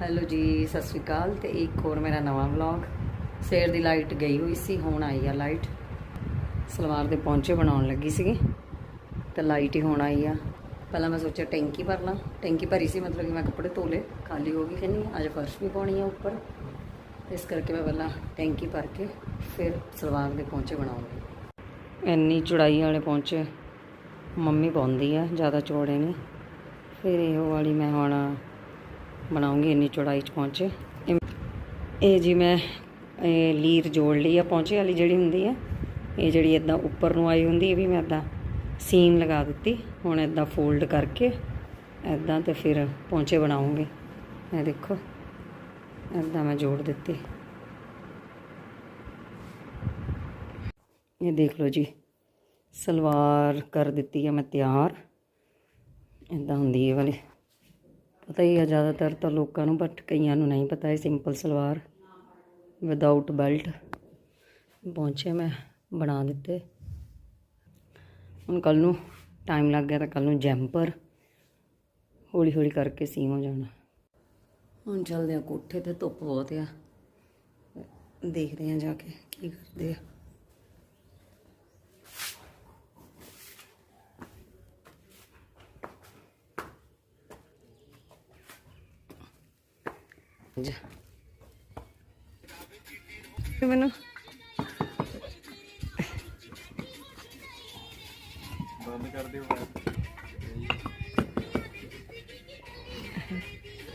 Hello ਜੀ, ਸਤਿ ਸ਼੍ਰੀ ਅਕਾਲ ਤੇ ਇੱਕ ਹੋਰ ਮੇਰਾ ਨਵਾਂ ਵਲੌਗ ਸਵੇਰ ਦੀ ਲਾਈਟ ਗਈ ਹੋਈ ਸੀ, ਹੁਣ ਆਈ ਆ ਲਾਈਟ ਸਲਵਾਰ ਦੇ ਪੌਂਚੇ ਬਣਾਉਣ ਲੱਗੀ ਸੀਗੀ ਤੇ ਲਾਈਟ ਹੀ ਹੁਣ ਆਈ ਆ। ਪਹਿਲਾਂ ਮੈਂ ਸੋਚਿਆ ਟੈਂਕੀ ਭਰ ਲਾਂ। ਟੈਂਕੀ ਭਰੀ ਸੀ, ਮਤਲਬ ਕਿ ਮੈਂ ਕੱਪੜੇ ਧੋਲੇ ਖਾਲੀ ਹੋ ਗਈ ਕਹਿੰਦੀ ਅੱਜ ਫਰਸ਼ ਵੀ ਪਾਉਣੀ ਆ ਉੱਪਰ। ਇਸ ਕਰਕੇ ਮੈਂ ਪਹਿਲਾਂ ਟੈਂਕੀ ਭਰ ਕੇ ਫਿਰ ਸਲਵਾਰ ਦੇ ਪੌਂਚੇ ਬਣਾਉਂਗੀ ਇੰਨੀ ਚੌੜਾਈ ਵਾਲੇ ਪੌਂਚੇ ਮੰਮੀ ਪਾਉਂਦੀ ਆ, ਜ਼ਿਆਦਾ ਚੌੜੇ ਨਹੀਂ। ਫਿਰ ਇਹੋ ਵਾਲੀ ਮੈਂ ਹੁਣ ਬਣਾਉਂਗੀ, ਇੰਨੀ ਚੌੜਾਈ ਚ ਪਹੁੰਚੇ। ਇਹ- ਇਹ ਜੀ ਮੈਂ, ਇਹ ਲੀਰ ਜੋੜ ਲਈ ਆ, ਪਹੁੰਚੇ ਵਾਲੀ ਜਿਹੜੀ ਹੁੰਦੀ ਆ। ਇਹ ਜਿਹੜੀ ਇਦਾਂ ਉੱਪਰ ਨੂੰ ਆਈ ਹੁੰਦੀ, ਇਹ ਵੀ ਮੈਂ ਇਦਾਂ ਸੀਮ ਲਗਾ ਦਿੱਤੀ। ਹੁਣ ਇਦਾਂ ਫੋਲਡ ਕਰਕੇ ਇਦਾਂ ਤੇ ਫਿਰ ਪਹੁੰਚੇ ਬਣਾਉਂਗੇ। ਇਹ ਦੇਖੋ ਇਦਾਂ ਮੈਂ ਜੋੜ ਦਿੱਤੀ। ਇਹ ਦੇਖ ਲਓ ਜੀ, ਸਲਵਾਰ ਕਰ ਦਿੱਤੀ ਆ ਮੈਂ ਤਿਆਰ। ਇਦਾਂ ਹੁੰਦੀ ਹੈ ਵਾਲੀ। ਪਤਾ ਹੀ ਆ, ਜ਼ਿਆਦਾਤਰ ਤਾਂ ਲੋਕਾਂ ਨੂੰ ਬਟ ਕਈਆਂ ਨੂੰ ਨਹੀਂ ਪਤਾ ਇਹ ਸਿੰਪਲ ਸਲਵਾਰ ਵਿਦਆਊਟ ਬੈਲਟ ਪਹੁੰਚੇ ਮੈਂ ਬਣਾ ਦਿੱਤੇ। ਹੁਣ ਕੱਲ ਨੂੰ ਟਾਈਮ ਲੱਗ ਗਿਆ ਤਾਂ ਕੱਲ ਨੂੰ ਜੈਂਪਰ ਹੌਲੀ ਹੌਲੀ ਕਰਕੇ ਸੀਮ ਹੋ ਜਾਣਾ। ਹੁਣ ਚੱਲਦੇ ਆ ਕੋਠੇ ਤੇ, ਧੁੱਪ ਬਹੁਤ ਆ। ਦੇਖਦੇ ਆ ਜਾ ਕੇ ਕੀ ਕਰਦੇ ਆ। ਜਾ। ਮੈਨੂੰ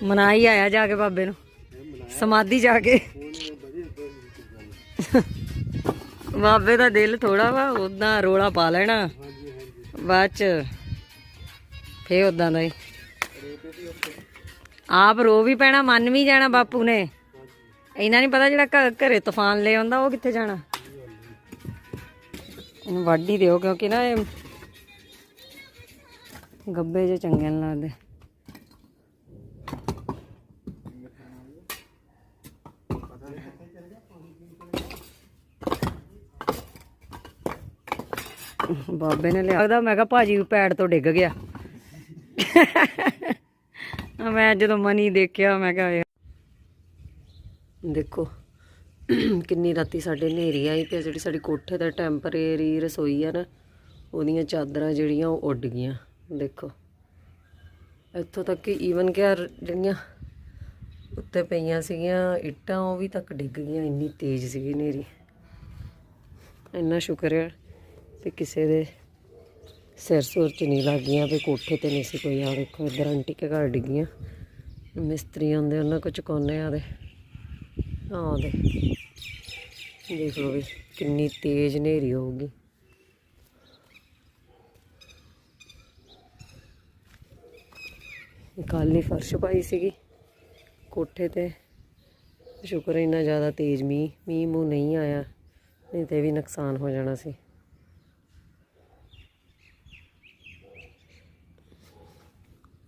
ਮਨਾ ਹੀ ਆਇਆ ਜਾ ਕੇ ਬਾਬੇ ਨੂੰ। ਸਮਾਧੀ ਜਾ ਕੇ। ਬਾਬੇ ਦਾ ਦਿਲ ਥੋੜਾ ਵਾ ਉਦਾਂ ਰੋਲਾ ਪਾ ਲੈਣਾ। ਬਾਅਦ ਚ ਫੇ ਉਦਾਂ ਦਾ ਹੀ। ਆਪ ਰੋ ਵੀ ਪੈਣਾ, ਮੰਨ ਵੀ ਜਾਣਾ ਬਾਪੂ ਨੇ। ਇਹਨਾਂ ਨਹੀਂ ਪਤਾ ਜਿਹੜਾ ਘਰੇ ਤੂਫਾਨ ਲੈ ਆਉਂਦਾ, ਉਹ ਕਿੱਥੇ ਜਾਣਾ। ਇਹਨੂੰ ਵੱਢ ਹੀ ਦਿਓ, ਕਿਉਂਕਿ ਨਾ ਇਹ ਗੱਬੇ ਜੇ ਚੰਗੇ ਨਹੀਂ ਲੱਗਦੇ। ਬਾਬੇ ਨੇ ਲਿਆ। ਮੈਂ ਕਿਹਾ ਭਾਜੀ ਪੈੜ ਤੋਂ ਡਿੱਗ ਗਿਆ। ਮੈਂ ਜਦੋਂ ਮਨੀ ਦੇਖਿਆ, ਮੈਂ ਕਿਹਾ ਦੇਖੋ, ਕਿੰਨੀ ਰਾਤੀ ਸਾਡੇ ਹਨੇਰੀ ਆਈ ਤੇ ਜਿਹੜੀ ਸਾਡੀ ਕੋਠੇ ਦਾ ਟੈਂਪਰੇਰੀ ਰਸੋਈ ਆ ਨਾ, ਉਹਦੀਆਂ ਚਾਦਰਾਂ ਜਿਹੜੀਆਂ ਉਹ ਉੱਡ ਗਈਆਂ। ਦੇਖੋ, ਇੱਥੋਂ ਤੱਕ ਕਿ ਈਵਨ ਕਿ ਆਹ ਜਿਹੜੀਆਂ ਉੱਤੇ ਪਈਆਂ ਸੀਗੀਆਂ, ਇੱਟਾਂ ਉਹ ਵੀ ਤੱਕ ਡਿੱਗ ਗਈਆਂ, ਇੰਨੀ ਤੇਜ਼ ਸੀਗੀ ਹਨੇਰੀ। ਇੰਨਾ ਸ਼ੁਕਰ ਹੈ ਕਿ ਕਿਸੇ ਦੇ ਸਿਰ ਸੁਰ ਚ ਨਹੀਂ ਲੱਗੀਆਂ ਵੀ ਕੋਠੇ ਤੇ ਨਹੀਂ ਸੀ ਕੋਈ ਆ ਦੇਖੋ ਇੱਧਰ ਆਂਟੀ ਕੇ ਘਰ ਡਿੱਗੀਆਂ ਮਿਸਤਰੀ ਆਉਂਦੇ, ਉਹਨਾਂ ਕੋ ਚੁਕਾਉਂਦੇ ਆ ਦੇ ਆਹ ਦੇ ਦੇਖ ਲਓ ਵੀ ਕਿੰਨੀ ਤੇਜ਼ ਹਨੇਰੀ ਹੋਊਗੀ। ਕੱਲ੍ਹ ਹੀ ਫਰਸ਼ ਪਾਈ ਸੀਗੀ। ਕੋਠੇ ਤੇ। ਸ਼ੁਕਰ ਇੰਨਾ ਜ਼ਿਆਦਾ ਤੇਜ਼ ਮੀਂਹ ਮੀਂਹ ਮੂੰਹ ਨਹੀਂ ਆਇਆ, ਨਹੀਂ ਤੇ ਵੀ ਨੁਕਸਾਨ ਹੋ ਜਾਣਾ ਸੀ।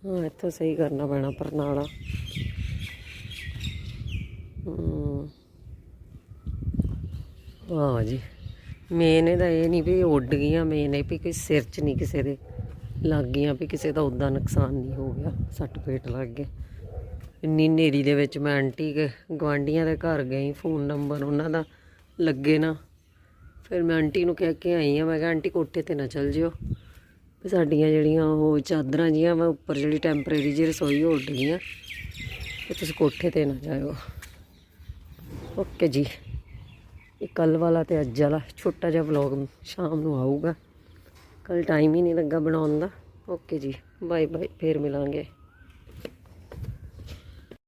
ਹਾਂ, ਇੱਥੋਂ ਸਹੀ ਕਰਨਾ ਪੈਣਾ ਪਰਨਾਲਾ। ਹਮ ਵਾਹ ਜੀ। ਮੇਨ ਇਹਦਾ ਇਹ ਨਹੀਂ ਵੀ ਉੱਡ ਗਈਆਂ, ਮੇਨ ਇਹ ਵੀ ਕੋਈ ਸਿਰ 'ਚ ਨਹੀਂ ਕਿਸੇ ਦੇ ਲੱਗ ਗਈਆਂ ਵੀ ਕਿਸੇ ਦਾ ਉਦਾਂ ਨੁਕਸਾਨ ਨਹੀਂ ਹੋ ਗਿਆ, ਸੱਟ ਪੇਟ ਲੱਗ ਗਏ। ਇੰਨੀ ਨੇਰੀ ਦੇ ਵਿੱਚ ਮੈਂ ਆਂਟੀ ਕੇ ਗਵਾਂਡੀਆਂ ਦੇ ਘਰ ਗਈ ਫੋਨ ਨੰਬਰ ਉਹਨਾਂ ਦਾ ਲੱਗੇ ਨਾ। ਫਿਰ ਮੈਂ ਆਂਟੀ ਨੂੰ ਕਹਿ ਕੇ ਆਈ ਆ ਮੈਂ ਕਿਹਾ, ਆਂਟੀ ਕੋਠੇ ਤੇ ਨਾ ਚੱਲ ਜਿਓ। ਸਾਡੀਆਂ ਜਿਹੜੀਆਂ ਉਹ ਚਾਦਰਾਂ ਜੀਆਂ ਮੈਂ ਉੱਪਰ ਜਿਹੜੀ ਟੈਂਪਰੇਰੀ ਜਿਹੀ ਰਸੋਈ ਉਹ ਉੱਡ ਗਈਆਂ ਤੇ ਤੁਸੀਂ ਕੋਠੇ ਤੇ ਨਾ ਜਾਇਓ। ਓਕੇ ਜੀ। ਇਹ ਕੱਲ ਵਾਲਾ ਤੇ ਅੱਜ ਵਾਲਾ, ਛੋਟਾ ਜਿਹਾ ਵਲੌਗ ਸ਼ਾਮ ਨੂੰ ਆਊਗਾ। ਕੱਲ ਟਾਈਮ ਹੀ ਨਹੀਂ ਲੱਗਾ ਬਣਾਉਣ ਦਾ। ਓਕੇ ਜੀ। ਬਾਏ ਬਾਏ ਫੇਰ ਮਿਲਾਂਗੇ।